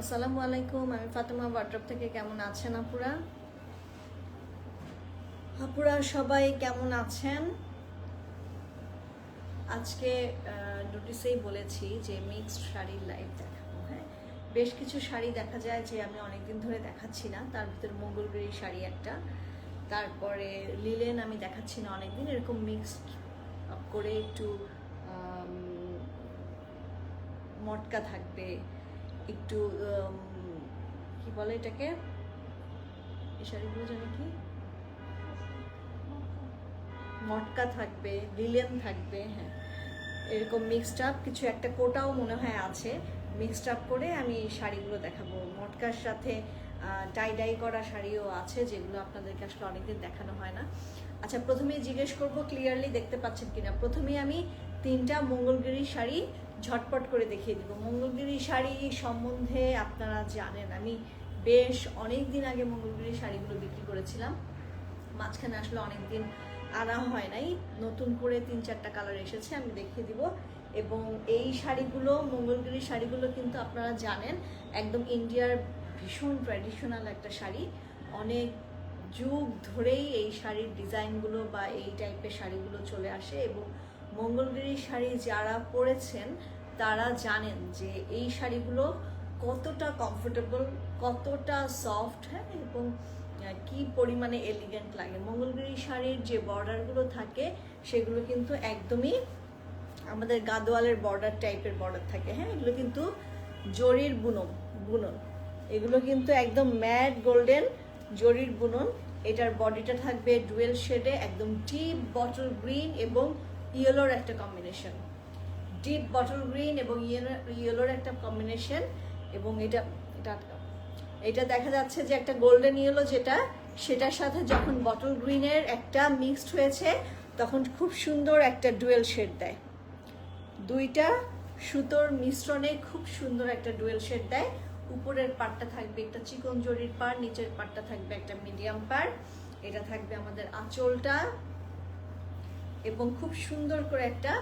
আসসালামু আলাইকুম, আমি ফাতেমা ওয়ার্ড্রপ থেকে। কেমন আছেন আপুরা? আপুরা সবাই কেমন আছেন? আজকে নোটিসেই বলেছি যে মিক্সড শাড়ির লাইভ দেখাবো হ্যাঁ? বেশ কিছু শাড়ি দেখা যায় যে আমি অনেকদিন ধরে দেখাচ্ছি না। তার ভিতরে মঙ্গলগিরি শাড়ি একটা। তারপরে লিলেন আমি দেখাচ্ছি না অনেকদিন। এরকম মিক্সড করে একটু মটকা থাকবে একটু কি বলে এটাকে? এই শাড়িগুলো জানি কি? মটকা থাকবে, লিলেন থাকবে হ্যাঁ। এরকম মিক্সড আপ কিছু একটা কোটাও মনে হয় আছে। মিক্সড আপ করে আমি শাড়িগুলো দেখাবো। মটকার সাথে টাই ডাই করা শাড়িও আছে, যেগুলো আপনাদেরকে আসলে অনেকদিন দেখানো হয় না। আচ্ছা প্রথমেই জিজ্ঞেস করব ক্লিয়ারলি দেখতে পাচ্ছেন কিনা? প্রথমে আমি তিনটা মঙ্গলগিরি শাড়ি ঝটপট করে দেখিয়ে দিব। মঙ্গলগিরি শাড়ি সম্বন্ধে আপনারা জানেন, আমি বেশ অনেক দিন আগে মঙ্গলগিরি শাড়িগুলো বিক্রি করেছিলাম। মাঝখানে আসলে অনেক দিন আনা হয় নাই। নতুন করে তিন চারটা কালার এসেছে, আমি দেখিয়ে দিব। এবং এই শাড়িগুলো, মঙ্গলগিরি শাড়িগুলো কিন্তু আপনারা জানেন, একদম ইন্ডিয়ার ভীষণ ট্র্যাডিশনাল একটা শাড়ি। অনেক যুগ ধরেই এই শাড়ির ডিজাইনগুলো বা এই টাইপের শাড়িগুলো চলে আসে এবং মঙ্গলগিরি শাড়ি যারা পরেছেন, তারা জানেন যে এই শাড়িগুলো কতটা কমফোর্টেবল কতটা সফট হ্যাঁ এবং কি পরিমাণে এলিগেন্ট লাগে। মঙ্গলগিরি শাড়ির যে বর্ডারগুলো থাকে, সেগুলো কিন্তু একদমই আমাদের গাদোয়ালের বর্ডার টাইপের বর্ডার থাকে। হ্যাঁ এগুলো কিন্তু জরির বুনন বুনন। এগুলো কিন্তু একদম ম্যাট গোল্ডেন জরির বুনন। এটার বডিটা থাকবে ডুয়েল শেডে একদম ডিপ বটল গ্রিন এবং ইয়েলোর একটা কম্বিনেশন ডিপ বটল গ্রিন এবং ইয়েলোর একটা কম্বিনেশন এবং এটা এটা এটা দেখা যাচ্ছে যে একটা গোল্ডেন ইয়েলো যেটা, সেটার সাথে যখন বটল গ্রিনের একটা মিক্সড হয়েছে, তখন খুব সুন্দর একটা ডুয়েল শেড দেয়। দুইটা সুতোর মিশ্রণে খুব সুন্দর একটা ডুয়েল শেড দেয়। উপরের পাটটা থাকবে একটা চিকন জরির পার নিচের পাটটা থাকবে একটা মিডিয়াম পার এটা থাকবে আমাদের আঁচলটা। এবং খুব সুন্দর করে একটা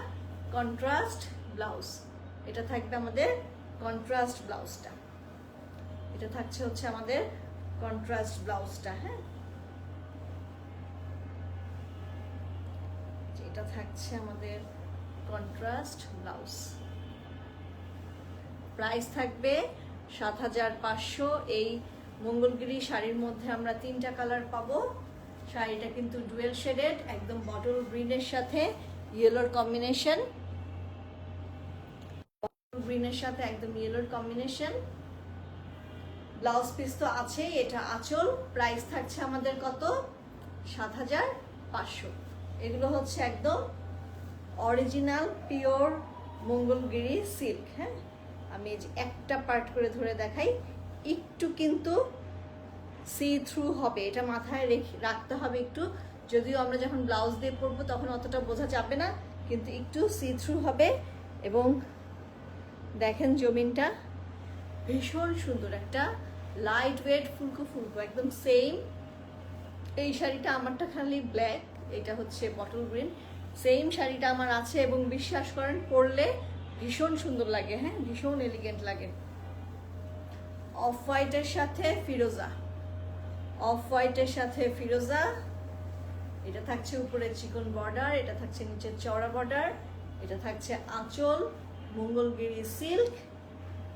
কন্ট্রাস্ট ব্লাউজ এটা থাকবে আমাদের কন্ট্রাস্ট ব্লাউজটা এটা থাকছে হচ্ছে আমাদের কন্ট্রাস্ট ব্লাউজটা হ্যাঁ? এটা থাকছে আমাদের কন্ট্রাস্ট ব্লাউজ প্রাইস থাকবে সাত হাজার পাঁচশো। এই মঙ্গলগিরি শাড়ির মধ্যে আমরা তিনটা কালার পাবো। শাড়িটা কিন্তু ডুয়েল শেডেড একদম বটল গ্রিনের সাথে ইয়েলোর কম্বিনেশন গ্রিনের সাথে একদম ইয়েলোর কম্বিনেশন ব্লাউজ পিস তো আছেই, এটা আঁচল। প্রাইস থাকছে আমাদের কত? সাত হাজার পাঁচশো। এগুলো হচ্ছে একদম অরিজিনাল পিওর মঙ্গলগিরি সিল্ক হ্যাঁ? আমি একটা পার্ট করে ধরে দেখাই, একটু কিন্তু সি থ্রু হবে। এটা মাথায় রেখে রাখতে হবে একটু। যদিও আমরা যখন ব্লাউজ দিয়ে পরবো তখন অতটা বোঝা যাবে না, কিন্তু একটু সি থ্রু হবে এবং দেখেন জমিনটা। ভীষণ সুন্দর একটা লাইট ওয়েট ফুলকো ফুলকো, একদম সেম এই শাড়িটা আমারটা খালি ব্ল্যাক এটা হচ্ছে বটল গ্রিন সেম শাড়িটা আমার আছে এবং বিশ্বাস করেন, পরলে ভীষণ সুন্দর লাগে হ্যাঁ? ভীষণ এলিগেন্ট লাগে। অফ হোয়াইটের সাথে ফিরোজা। অফ হোয়াইটের সাথে ফিরোজা, এটা থাকছে উপরে চিকন বর্ডার এটা থাকছে নিচে চড়া বর্ডার এটা থাকছে আঁচল, মঙ্গলগিরি সিল্ক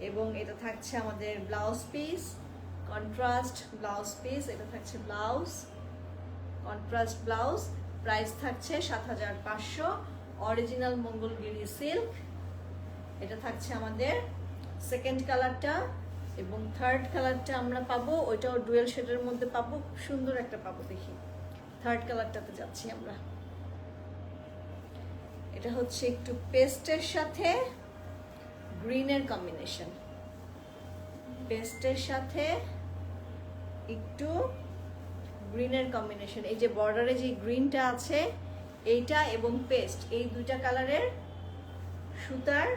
এবং এটা থাকছে আমাদের blouse piece contrast blouse piece এটা থাকছে ব্লাউজ কন্ট্রাস্ট ব্লাউজ প্রাইস থাকছে সাত হাজার পাঁচশো অরিজিনাল মঙ্গলগিরি সিল্ক এটা থাকছে আমাদের সেকেন্ড কালারটা এবং থার্ড কালারটা আমরা পাবো, ওইটাও ডুয়েল শেডের মধ্যে পাবো, খুব সুন্দর একটা পাবো দেখি। থার্ড কালারটাতে যাচ্ছি আমরা। এটা হচ্ছে একটু পেস্টের সাথে গ্রিনের কম্বিনেশন পেস্টের সাথে একটু গ্রিনের কম্বিনেশন এই যে বর্ডারে যে গ্রিনটা আছে, এইটা এবং পেস্ট এই দুইটা কালারের সুতার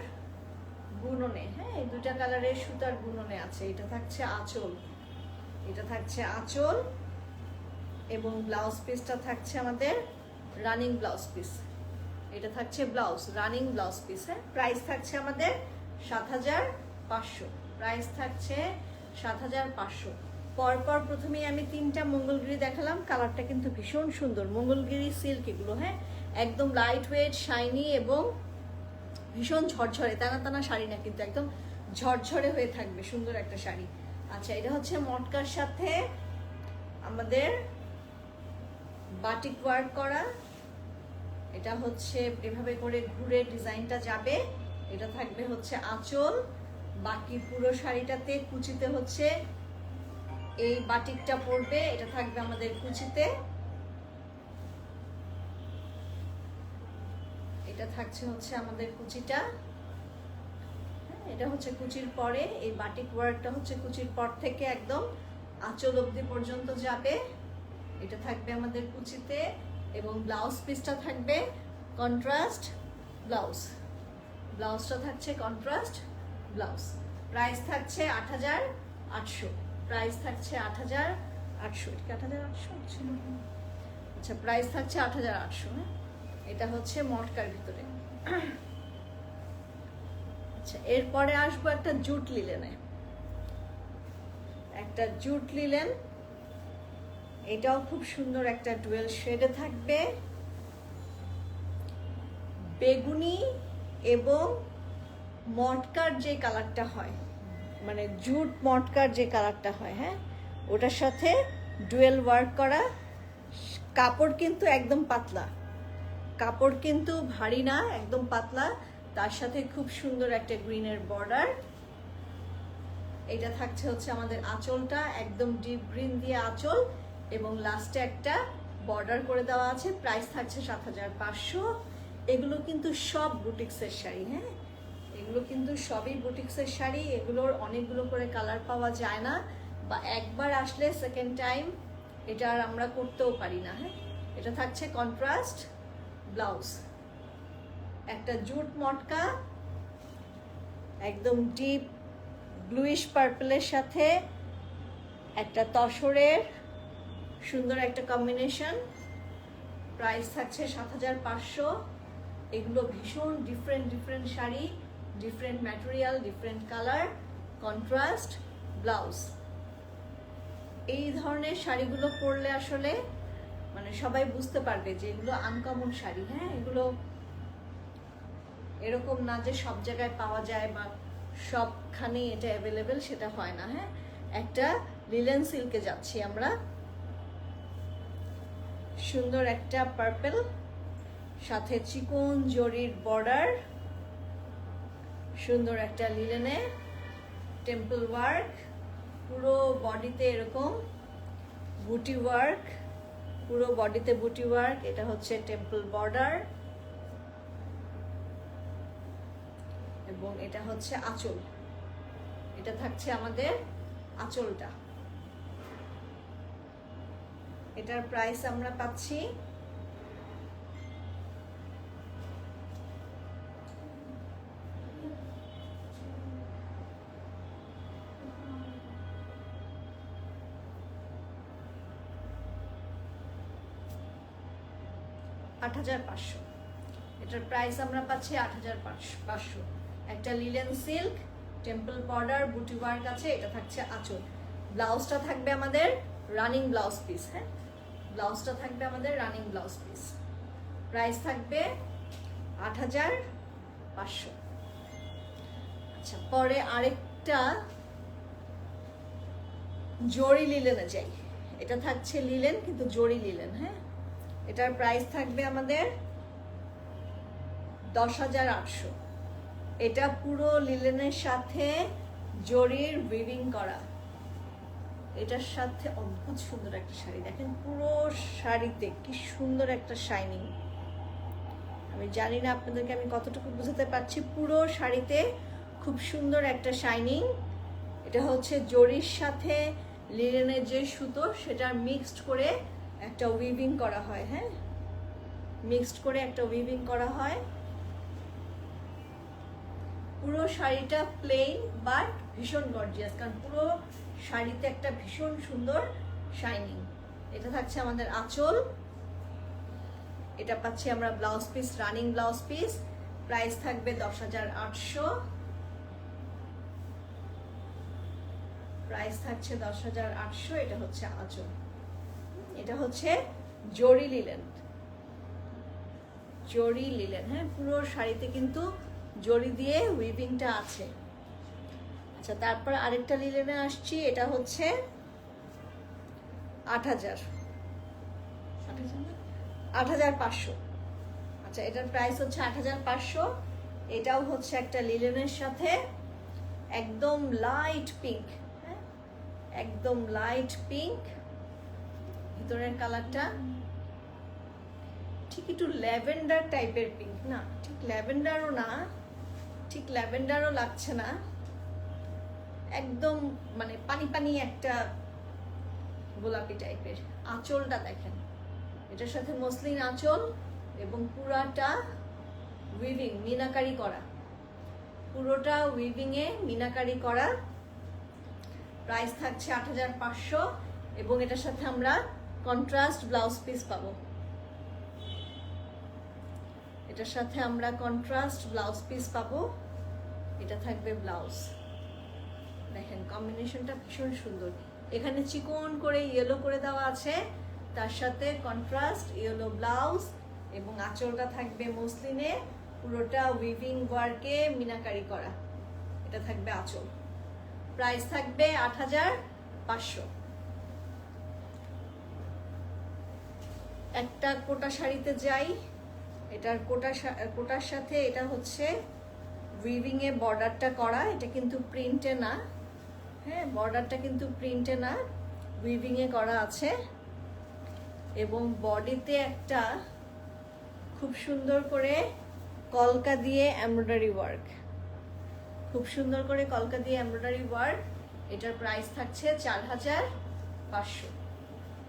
বুননে দুইটা কালারের সুতার বুননে আছে। এটা থাকছে আঁচল। এটা থাকছে আঁচল এবং ব্লাউজ পিসটা থাকছে আমাদের রানিং ব্লাউজ পিস। এটা থাকছে ব্লাউজ, রানিং ব্লাউজ পিস। হ্যাঁ প্রাইস থাকছে আমাদের সাত হাজার পাঁচশো। প্রাইস থাকছে সাত হাজার পাঁচশো। পরপর প্রথমেই আমি তিনটা মঙ্গলগিরি দেখালাম। কালারটা কিন্তু ভীষণ সুন্দর। মঙ্গলগিরি সিল্ক এগুলো হ্যাঁ একদম লাইট ওয়েট শাইনি এবং ভীষণ ঝরঝরে, টানা টানা শাড়ি না কিন্তু একদম ঝরঝরে হয়ে থাকবে, সুন্দর একটা শাড়ি। আচ্ছা এটা হচ্ছে মটকার সাথে আমাদের বাটিক ওয়ার্ক করা। এটা হচ্ছে এভাবে করে ঘুরে ডিজাইনটা যাবে। এটা থাকবে হচ্ছে আঁচল। বাকি পুরো শাড়িটাতে কুচিতে হচ্ছে এই বাটিকটা পড়বে। এটা থাকবে আমাদের কুচিতে। এটা থাকছে হচ্ছে আমাদের কুচিটা। এটা হচ্ছে কুচির পরে, এই বাটিক ওয়ার্কটা হচ্ছে কুচির পর থেকে একদম আঁচল অবধি পর্যন্ত যাবে। এটা থাকবে আমাদের কুচিতে এবং ব্লাউজ পিসটা থাকবে কন্ট্রাস্ট ব্লাউজ ব্লাউজটা থাকছে কন্ট্রাস্ট ব্লাউজ প্রাইস থাকছে আট হাজার আটশো। প্রাইস থাকছে আট হাজার আটশো। এটা আট হাজার আটশো আচ্ছা প্রাইস থাকছে আট হাজার আটশো হ্যাঁ? এটা হচ্ছে মটকার ভিতরে। আচ্ছা এরপরে আসব একটা জুট লিলেনে একটা জুট লিলেন, এটাও খুব সুন্দর একটা ডুয়েল শেডে থাকবে। বেগুনি এবং মটকার যে কালারটা হয় মানে জুট মটকার যে কালারটা হয় হ্যাঁ ওটার সাথে ডুয়েল ওয়ার্ক করা। কাপড় কিন্তু একদম পাতলা, কাপড় কিন্তু ভারী না, একদম পাতলা। তার সাথে খুব সুন্দর একটা গ্রিনের বর্ডার এটা থাকছে হচ্ছে আমাদের আঁচলটা, একদম ডিপ গ্রিন দিয়ে আঁচল। এবং লাস্টে একটা বর্ডার করে দেওয়া আছে প্রাইস থাকছে সাত হাজার পাঁচশো। এগুলো কিন্তু সব বুটিক্সের শাড়ি হ্যাঁ? এগুলো কিন্তু সবই বুটিক্সের শাড়ি, এগুলোর অনেকগুলো করে কালার পাওয়া যায় না। বা একবার আসলে সেকেন্ড টাইম এটা আর আমরা করতেও পারি না হ্যাঁ? এটা থাকছে কন্ট্রাস্ট ব্লাউজ একটা জুট মটকা, একদম ডিপ ব্লুইশ পার্পলের সাথে একটা তসরের সুন্দর একটা কম্বিনেশন প্রাইস থাকছে সাত হাজার পাঁচশো। এগুলো ভীষণ different different sari different material different colour contrast blouse এই ধরনের শাড়িগুলো পরলে আসলে মানে সবাই বুঝতে পারবে যে এগুলো আনকমন শাড়ি হ্যাঁ? এগুলো এরকম না যে সব জায়গায় পাওয়া যায় বা সবখানে এটা অ্যাভেলেবেল সেটা হয় না হ্যাঁ? একটা লিলেন সিল্কে যাচ্ছি আমরা। সুন্দর একটা পার্পেল সাথে চিকন জরির বর্ডার সুন্দর একটা লিলেনে টেম্পল ওয়ার্ক পুরো বডিতে এরকম বুটি ওয়ার্ক পুরো বডিতে বুটি ওয়ার্ক এটা হচ্ছে টেম্পল বর্ডার এবং এটা হচ্ছে আঁচল। এটা থাকছে আমাদের আঁচলটা। এটার প্রাইস আমরা পাচ্ছি আট হাজার পাঁচশো। এটার প্রাইস আমরা পাচ্ছি আট হাজার পাঁচশো। একটা লিলেন সিল্ক টেম্পল বর্ডার বুটি ওয়ার্ক আছে এটা থাকছে আঁচল। ব্লাউজটা থাকবে আমাদের রানিং ব্লাউজ পিস হ্যাঁ? ব্লাউজটা থাকবে আমাদের রানিং ব্লাউজ পিস প্রাইস থাকবে আট হাজার পাঁচশো। আচ্ছা পরে আরেকটা জরি লিলেনে যাই। এটা থাকছে লিলেন কিন্তু জরি লিলেন হ্যাঁ? এটার প্রাইস থাকবে আমাদের দশ হাজার আটশো। এটা পুরো লিলেনের সাথে জরির উইভিং করা। এটার সাথে অদ্ভুত সুন্দর একটা শাড়ি। দেখেন পুরো শাড়িতে কি সুন্দর একটা শাইনিং আমি জানি না আপনাদেরকে আমি কতটুকু বুঝাতে পারছি। পুরো শাড়িতে খুব সুন্দর একটা শাইনিং এটা হচ্ছে জরির সাথে লিলেনের যে সুতো সেটা মিক্সড করে একটা উইভিং করা হয় হ্যাঁ? মিক্সড করে একটা উইভিং করা হয়। পুরো শাড়িটা প্লেন বাট ভীষণ গর্জিয়াস কারণ পুরো শাড়িতে একটা ভীষণ সুন্দর শাইনিং এটা থাকছে আমাদের আঁচল। এটা পাচ্ছি আমরা blouse piece running blouse piece price থাকবে দশ হাজার আটশো। প্রাইস থাকছে দশ হাজার আটশো, এটা হচ্ছে আঁচল। এটা হচ্ছে জরি লিলেন জরি লিলেন হ্যাঁ পুরো শাড়িতে কিন্তু জরি দিয়ে উইভিংটা আছে। আচ্ছা তারপর আরেকটা লিলেনে আসছি এটা হচ্ছে আট হাজার। আট হাজার পাঁচশো। আচ্ছা এটার প্রাইস হচ্ছে আট হাজার পাঁচশো। এটাও হচ্ছে একটা লিলেনের সাথে একদম লাইট পিঙ্ক হ্যাঁ? একদম লাইট পিঙ্ক ভিতরের কালারটা ঠিক একটু ল্যাভেন্ডার টাইপের পিঙ্ক না ঠিক ল্যাভেন্ডারও না ঠিক ল্যাভেন্ডারও লাগছে না। একদম মানে পানি পানি একটা গোলাপি টাইপের আঁচলটা দেখেন। এটার সাথে মসলিন আঁচল এবং পুরাটা উইভিং মিনাকারি করা। পুরোটা উইভিংয়ে মিনাকারি করা। প্রাইস থাকছে আট হাজার পাঁচশো এবং এটার সাথে আমরা কন্ট্রাস্ট ব্লাউজ পিস পাবো। এটার সাথে আমরা কন্ট্রাস্ট ব্লাউজ পিস পাবো। এটা থাকবে ব্লাউজ দেখেন কম্বিনেশনটা ভীষণ সুন্দর। এখানে চিকন করে ইয়েলো করে দেওয়া আছে। তার সাথে কন্ট্রাস্ট ইয়েলো ব্লাউজ এবং আঁচলটা থাকবে মসলিনে। পুরোটা উইভিং ওয়ার্কে মিনাকারি করা। এটা থাকবে আঁচল। প্রাইস থাকবে আট হাজার পাঁচশো। একটা কোটা শাড়িতে যাই। এটার কোটা শা- কোটার সাথে এটা হচ্ছে উইভিং এ বর্ডারটা করা, এটা কিন্তু প্রিন্টে না। হ্যাঁ বর্ডারটা কিন্তু প্রিন্টে না উইভিং এ করা আছে। এবং বডিতে একটা খুব সুন্দর করে কলকা দিয়ে এমব্রয়ডারি ওয়ার্ক খুব সুন্দর করে কলকা দিয়ে এমব্রয়ডারি ওয়ার্ক এটার প্রাইস থাকছে চার হাজার পাঁচশো।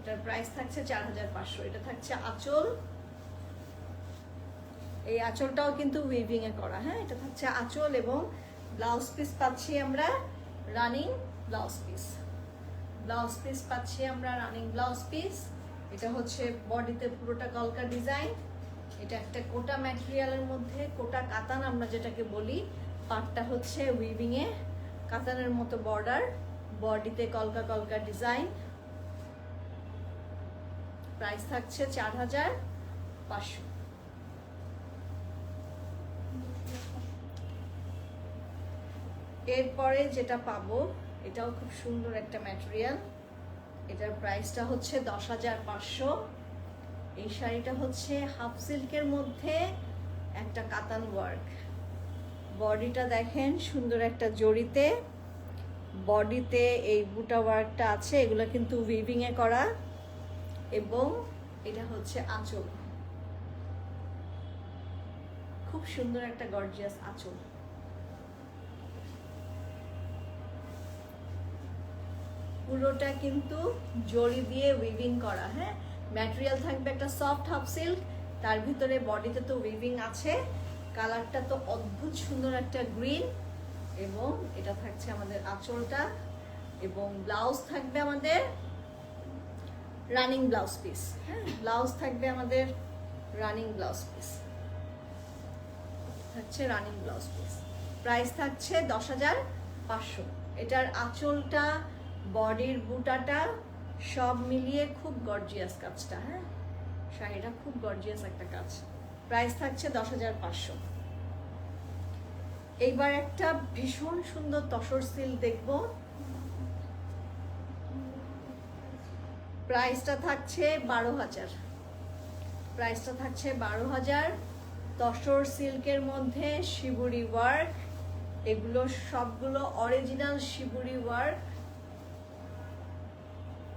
এটার প্রাইস থাকছে চার হাজার পাঁচশো। এটা থাকছে আঁচল এই আঁচলটাও কিন্তু উইভিং এ করা হ্যাঁ? এটা থাকছে আঁচল এবং ব্লাউজ পিস পাচ্ছি আমরা running blouse piece blouse piece পাচ্ছি আমরা রানিং ব্লাউজ পিস এটা হচ্ছে বডিতে পুরোটা কলকা ডিজাইন এটা একটা কোটা ম্যাটেরিয়ালের মধ্যে, কোটা কাতান আমরা যেটাকে বলি। পাটটা হচ্ছে উইভিং এ, কাতানের মতো বর্ডার বডিতে কলকা কলকা ডিজাইন প্রাইস থাকছে চার হাজার পাঁচশো। এরপরে যেটা পাবো, এটাও খুব সুন্দর একটা ম্যাটেরিয়াল এটার প্রাইসটা হচ্ছে দশ হাজার পাঁচশো। এই শাড়িটা হচ্ছে হাফ সিল্কের মধ্যে একটা কাতান ওয়ার্ক বডিটা দেখেন সুন্দর একটা জড়িতে। বডিতে এই বুটা ওয়ার্কটা আছে, এগুলো কিন্তু উইভিংয়ে করা। এবং এটা হচ্ছে আঁচল। খুব সুন্দর একটা গর্জিয়াস আঁচল। পুরোটা কিন্তু জড়ি দিয়ে উইভিং করা হ্যাঁ? ম্যাটেরিয়াল থাকবে একটা সফট হাফ সিল্ক তার ভিতরে বডিতে তো উইভিং আছে। কালারটা তো অদ্ভুত সুন্দর একটা গ্রিন এবং এটা থাকছে আমাদের আঁচলটা এবং ব্লাউজ থাকবে আমাদের রানিং ব্লাউজ পিস হ্যাঁ? ব্লাউজ থাকবে আমাদের রানিং ব্লাউজ পিস থাকছে রানিং ব্লাউজ পিস প্রাইস থাকছে দশ হাজার পাঁচশো। এটার আঁচলটা বডির বুটাটা সব মিলিয়ে খুব গর্জিয়াস কাজটা হ্যাঁ? শাড়িটা খুব গর্জিয়াস একটা কাজ। প্রাইস থাকছে দশ হাজার পাঁচশো। এইবার একটা ভীষণ সুন্দর তসর সিল দেখব। প্রাইসটা থাকছে বারো হাজার। প্রাইসটা থাকছে বারো হাজার। তসর সিল্কের মধ্যে শিবুরি ওয়ার্ক এগুলো সবগুলো অরিজিনাল শিবুরি ওয়ার্ক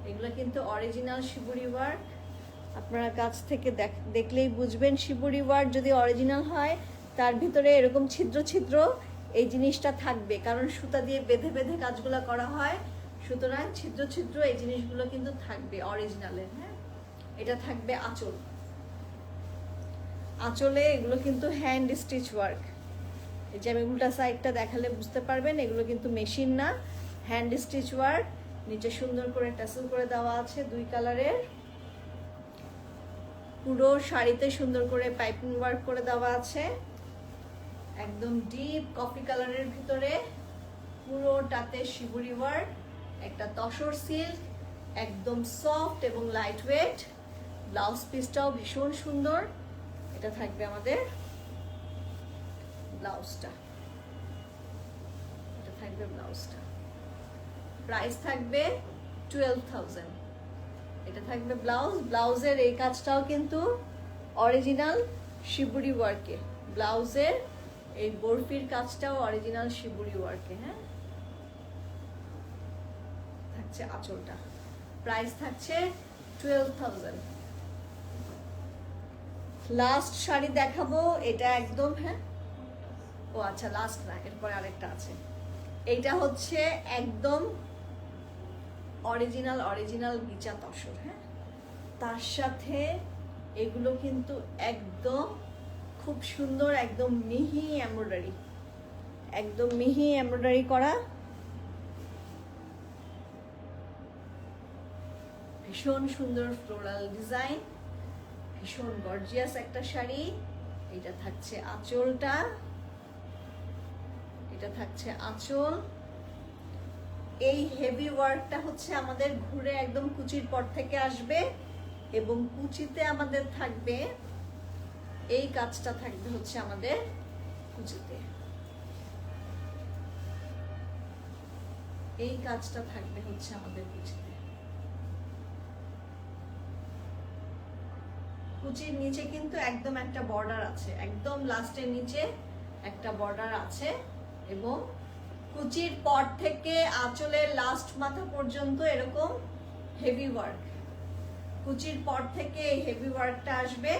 এগুলো কিন্তু অরিজিনাল শিবুরি ওয়ার্ক আপনারা কাছ থেকে দেখ- দেখলেই বুঝবেন শিবুরি ওয়ার্ক যদি অরিজিনাল হয়, তার ভিতরে এরকম ছিদ্র ছিদ্র এই জিনিসটা থাকবে। কারণ সুতা দিয়ে বেঁধে বেঁধে কাজগুলো করা হয়, সুতরাং ছিদ্র ছিদ্র এই জিনিসগুলো কিন্তু থাকবে অরিজিনালের হ্যাঁ? এটা থাকবে আঁচল। আঁচলে এগুলো কিন্তু হ্যান্ড স্টিচ ওয়ার্ক এই যে আমি উল্টা সাইডটা দেখালে বুঝতে পারবেন, এগুলো কিন্তু মেশিন না হ্যান্ড স্টিচ ওয়ার্ক নিচে সুন্দর করে টাসেল করে দেওয়া আছে দুই কালারের। পুরো শাড়িতে সুন্দর করে পাইপিং ওয়ার্ক করে দেওয়া আছে। একদম ডিপ কফি কালারের ভিতরে পুরো পুরোটাতে শিবুরি ওয়ার্ক, একটা তসর সিল্ক, একদম সফট এবং লাইট ওয়েট ব্লাউজ পিসটাও ভীষণ সুন্দর। এটা থাকবে আমাদের ব্লাউজটা। এটা থাকবে ব্লাউজটা। প্রাইস থাকবে টুয়েলভ থাউজেন্ড এটা থাকবে ব্লাউজ ব্লাউজের এই কাজটাও কিন্তু অরিজিনাল শিবুরি ওয়ার্কে ব্লাউজের এই বরফির কাজটাও অরিজিনাল শিবুরি ওয়ার্কে হ্যাঁ? থাকছে আঁচলটা। প্রাইস থাকছে টুয়েলভ থাউজেন্ড লাস্ট শাড়ি দেখাবো, এটা একদম হ্যাঁ? ও আচ্ছা লাস্ট না, এরপরে আরেকটা আছে। এইটা হচ্ছে একদম অরিজিনাল অরিজিনাল বিচা তসর হ্যাঁ? তার সাথে এগুলো কিন্তু একদম খুব সুন্দর, একদম মিহি এমব্রয়ডারি, একদম মিহি এমব্রয়ডারি করা। ভীষণ সুন্দর ফ্লোরাল ডিজাইন, ভীষণ গর্জিয়াস একটা শাড়ি। এটা থাকছে আঁচলটা, এটা থাকছে আঁচল। এই হেভি ওয়ার্কটা হচ্ছে আমাদের ঘুরে একদম কুচির পর থেকে আসবে এবং কুচিতে আমাদের থাকবে, এই কাজটা থাকবে হচ্ছে আমাদের কুচিতে। এই কাজটা থাকবে হচ্ছে আমাদের কুচিতে। কুচির নিচে কিন্তু একদম একটা বর্ডার আছে, একদম লাস্টের নিচে একটা বর্ডার আছে এবং কুচির পর থেকে আঁচলের লাস্ট মাথা পর্যন্ত এরকম হেভি ওয়ার্ক কুচির পর থেকে এই হেভি ওয়ার্কটা আসবে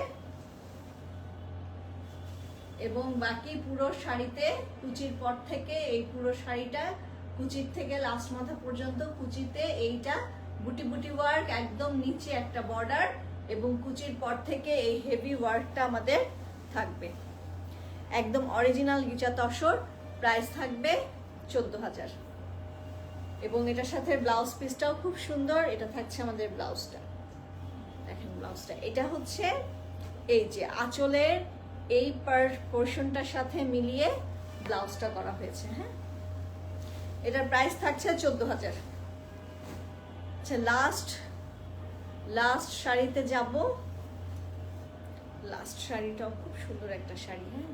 এবং বাকি পুরো শাড়িতে কুচির পর থেকে এই পুরো শাড়িটা কুচির থেকে লাস্ট মাথা পর্যন্ত কুচিতে এইটা বুটি বুটি ওয়ার্ক একদম নিচে একটা বর্ডার এবং কুচির পর থেকে এই হেভি ওয়ার্কটা আমাদের থাকবে। একদম অরিজিনাল গিচা তসর। প্রাইস থাকবে চোদ্দ হাজার এবং এটার সাথে ব্লাউজ পিসটাও খুব সুন্দর, এটা থাকছে আমাদের ব্লাউজটা। দেখেন ব্লাউজটা। এটা হচ্ছে এই যে আঁচলের এই পার পোর্শনটার সাথে মিলিয়ে ব্লাউজটা করা হয়েছে হ্যাঁ? এটার প্রাইস থাকছে চোদ্দ হাজার আচ্ছা লাস্ট লাস্ট শাড়িতে যাব। লাস্ট শাড়িটাও খুব সুন্দর একটা শাড়ি হ্যাঁ?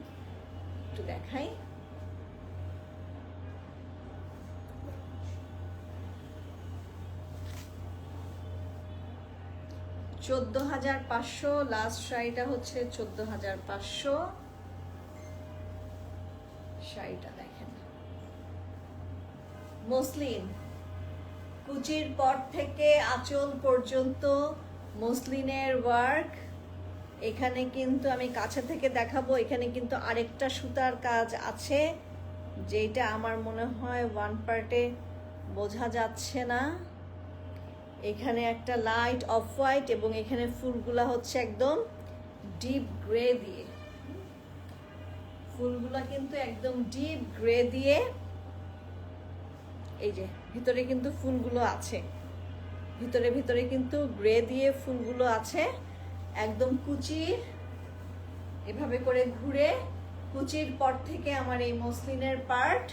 একটু দেখাই। চোদ্দ হাজার পাঁচশো লাস্ট শাড়িটা হচ্ছে চোদ্দ হাজার পাঁচশো। শাড়িটা দেখেন। মসলিন, কুচির পর থেকে আঁচল পর্যন্ত মসলিনের ওয়ার্ক এখানে কিন্তু আমি কাছে থেকে দেখাবো, এখানে কিন্তু আরেকটা সুতার কাজ আছে যেটা আমার মনে হয় ওয়ান পার্টে বোঝা যাচ্ছে না। এখানে একটা লাইট অফ হোয়াইট এবং এখানে ফুলগুলা হচ্ছে একদম ডিপ গ্রে দিয়ে। ফুলগুলা কিন্তু একদম ডিপ গ্রে দিয়ে এই যে, ভিতরে কিন্তু ফুলগুলো আছে। ভিতরে ভিতরে কিন্তু গ্রে দিয়ে ফুলগুলো আছে। একদম কুচির, এভাবে করে ঘুরে কুচির পর থেকে আমার এই মসলিনের পার্ট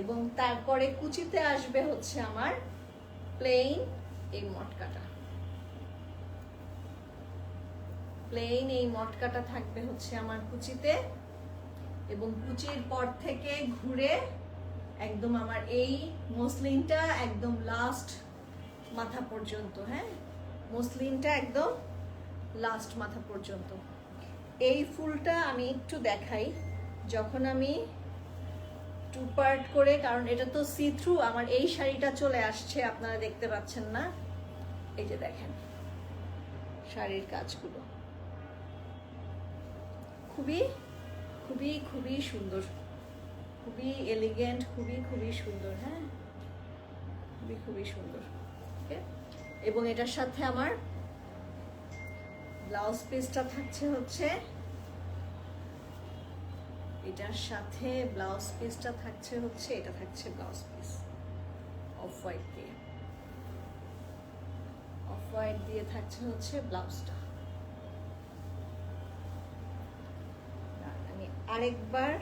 এবং তারপরে কুচিতে আসবে হচ্ছে আমার প্লেন এই মটকাটা। প্লেন এই মটকাটা থাকবে হচ্ছে আমার কুচিতে এবং কুচির পর থেকে ঘুরে একদম আমার এই মসলিনটা একদম লাস্ট মাথা পর্যন্ত হ্যাঁ? মসলিনটা একদম লাস্ট মাথা পর্যন্ত। এই ফুলটা আমি একটু দেখাই। যখন আমি টু পার্ট করে, কারণ এটা তো সি থ্রু আমার এই শাড়িটা চলে আসছে, আপনারা দেখতে পাচ্ছেন না। এই যে দেখেন, শাড়ির কাজগুলো। খুবই খুবই খুবই সুন্দর। খুবই এলিগেন্ট খুবই খুবই সুন্দর হ্যাঁ? খুবই খুবই সুন্দর, ওকে? এবং এটার সাথে আমার ব্লাউজ পিসটা থাকছে হচ্ছে এটার সাথে ব্লাউজ পিসটা থাকছে হচ্ছে, এটা থাকছে ব্লাউজ পিস অফ হোয়াইট দিয়ে। অফ হোয়াইট দিয়ে থাকছে হচ্ছে ব্লাউজটা আমি আরেকবার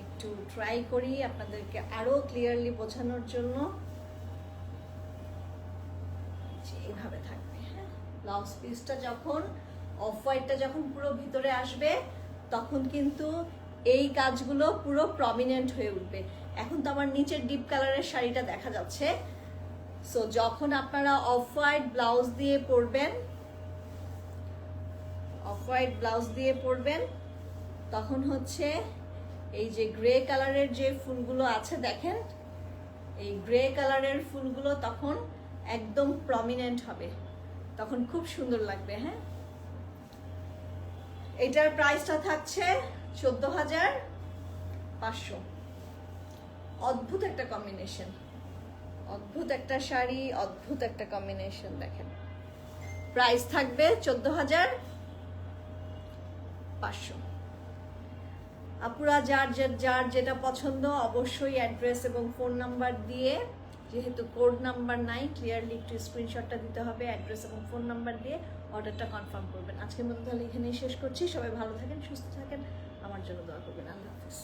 একটু ট্রাই করি আপনাদেরকে আরও ক্লিয়ারলি বোঝানোর জন্য। এইভাবে থাকবে হ্যাঁ? ব্লাউজ পিসটা যখন অফ হোয়াইটটা যখন পুরো ভিতরে আসবে তখন কিন্তু এই কাজগুলো পুরো প্রমিনেন্ট হয়ে উঠবে। এখন তো আমার নিচের ডিপ কালারের শাড়িটা দেখা যাচ্ছে। সো যখন আপনারা অফ হোয়াইট ব্লাউজ দিয়ে পরবেন অফ হোয়াইট ব্লাউজ দিয়ে পরবেন, তখন হচ্ছে এই যে গ্রে কালারের যে ফুলগুলো আছে দেখেন, এই গ্রে কালারের ফুলগুলো তখন একদম প্রমিনেন্ট হবে। তখন খুব সুন্দর লাগবে হ্যাঁ? এটার প্রাইসটা থাকছে চোদ্দ হাজার পাঁচশো। অদ্ভুত একটা কম্বিনেশন অদ্ভুত একটা শাড়ি, অদ্ভুত একটা কম্বিনেশন দেখেন। প্রাইস থাকবে চোদ্দ হাজার পাঁচশো। আপুরা যার যার- যেটা পছন্দ, অবশ্যই অ্যাড্রেস এবং ফোন নাম্বার দিয়ে, যেহেতু কোড নাম্বার নাই ক্লিয়ারলি একটু স্ক্রিনশটটা দিতে হবে অ্যাড্রেস এবং ফোন নাম্বার দিয়ে। অর্ডারটা কনফার্ম করবেন। আজকের মতো তাহলে এখানেই শেষ করছি। সবাই ভালো থাকেন, সুস্থ থাকেন। আমার জন্য দোয়া করবেন। আল্লাহ হাফিজ।